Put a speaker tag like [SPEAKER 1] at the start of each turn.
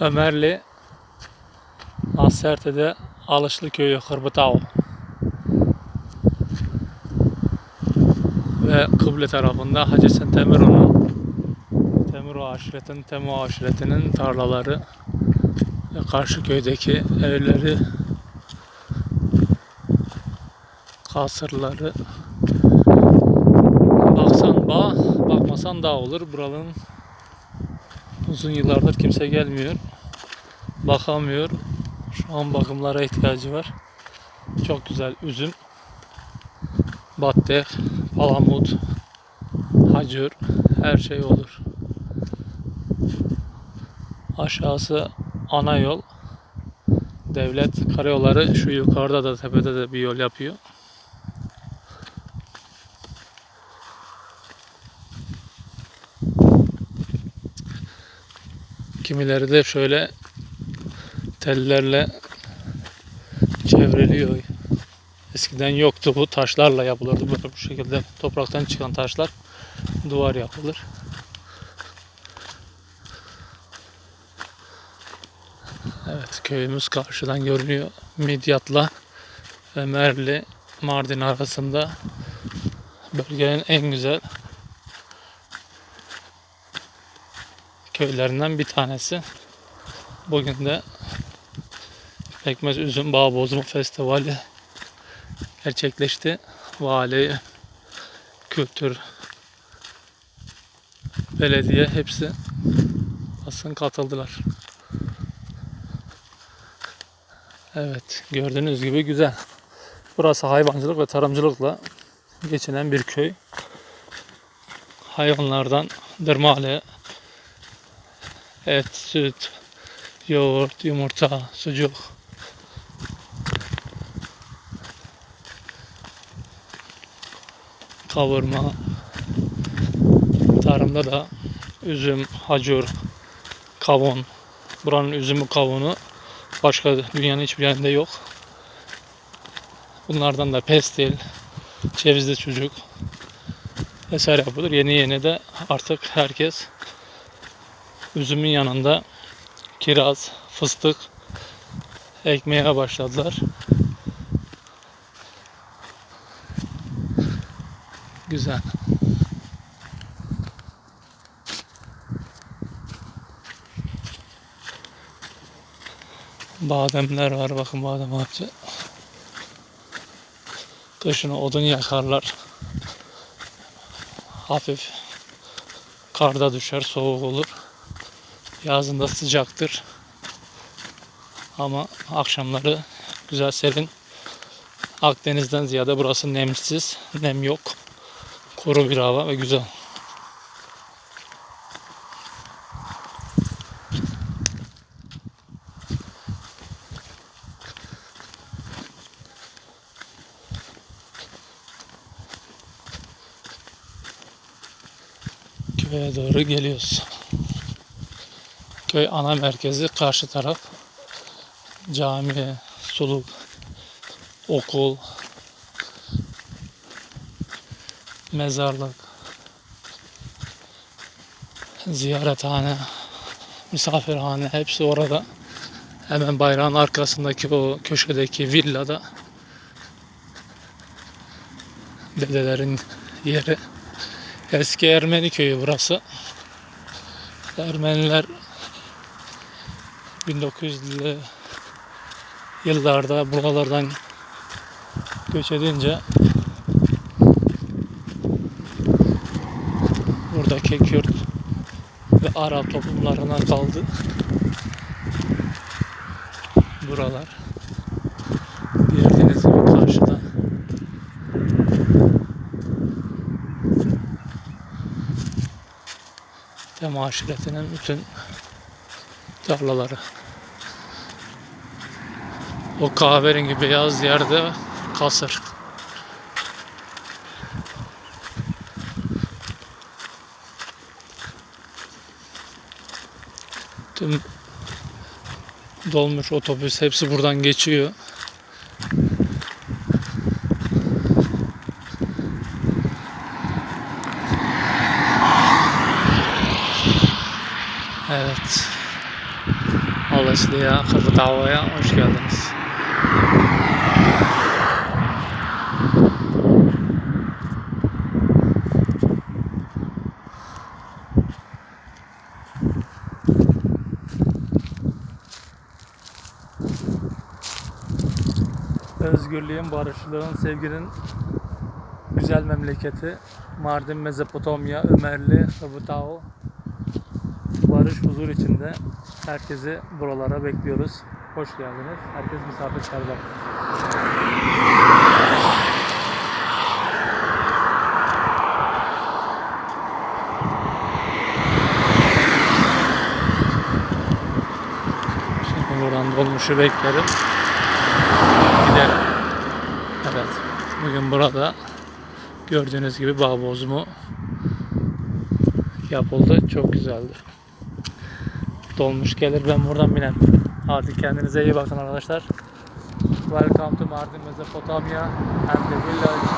[SPEAKER 1] Ömerli Asserte'de Alışlı Köyü Hırbıtao ve kıble tarafında Hacı Sen Temiro'nun Temiro aşiretinin, Temo aşiretinin tarlaları ve karşı köydeki evleri kasırları. Baksan bağ, bakmasan dağ olur. Buranın uzun yıllardır kimse gelmiyor. Bakamıyor. Şu an bakımlara ihtiyacı var. Çok güzel üzüm. Battek, palamut, hacır, her şey olur. Aşağısı ana yol. Devlet karayolları şu yukarıda da tepede de bir yol yapıyor. Kimileri de şöyle tellerle çevriliyor. Eskiden yoktu bu taşlarla yapılırdı böyle bu şekilde topraktan çıkan taşlar duvar yapılır. Evet köyümüz karşıdan görünüyor. Midyat'la ve Merli Mardin arasında bölgenin en güzel köylerinden bir tanesi. Bugün de Pekmez Üzüm Bağ Bozma Festivali gerçekleşti. Vali, kültür, belediye hepsi basın katıldılar. Evet gördüğünüz gibi güzel. Burası hayvancılık ve tarımcılıkla geçinen bir köy. Hayvanlardan dırmale, et, süt, yoğurt, yumurta, sucuk. Kavurma. Tarımda da üzüm, hacur, kavun. Buranın üzümü kavunu başka dünyanın hiçbir yerinde yok. Bunlardan da pestil, cevizli çocuk vesaire yapılır. Yeni yeni de artık herkes üzümün yanında kiraz, fıstık ekmeye başladılar. Güzel. Bademler var. Bakın badem ağacı. Kışın odun yakarlar. Hafif karda düşer, soğuk olur. Yazında sıcaktır. Ama akşamları güzel serin. Akdeniz'den ziyade burası nemsiz. Nem yok. Kuru bir hava ve güzel. Köye doğru geliyoruz. Köy ana merkezi karşı taraf. Cami, suluk, okul, mezarlık, ziyarethane, misafirhane hepsi orada. Hemen bayrağın arkasındaki o köşedeki villada dedelerin yeri. Eski Ermeni köyü burası. Ermeniler 1900'lü yıllarda buralardan göç edince buradaki Kürt ve Arap toplumlarına kaldı. Buralar. Bildiğiniz gibi karşıda. Tem aşiretinin bütün tarlaları. O kahverengi beyaz yerde kasır. Tüm dolmuş otobüs hepsi buradan geçiyor. Evet. Alaslı'ya, Kapıdağ'a hoş geldiniz. Özgürlüğün, barışlığın, sevginin güzel memleketi. Mardin, Mezopotamya, Ömerli, Kapıdağ. Barış, huzur içinde. Herkesi buralara bekliyoruz. Hoş geldiniz. Herkes misafirperver. Şimdi buradan dolmuşu beklerim. Gidelim. Evet. Bugün burada gördüğünüz gibi bağ bozumu yapıldı. Çok güzeldi. Dolmuş gelir ben buradan binerim. Hadi kendinize iyi bakın arkadaşlar. Welcome to Mardin Mezopotamia and the village.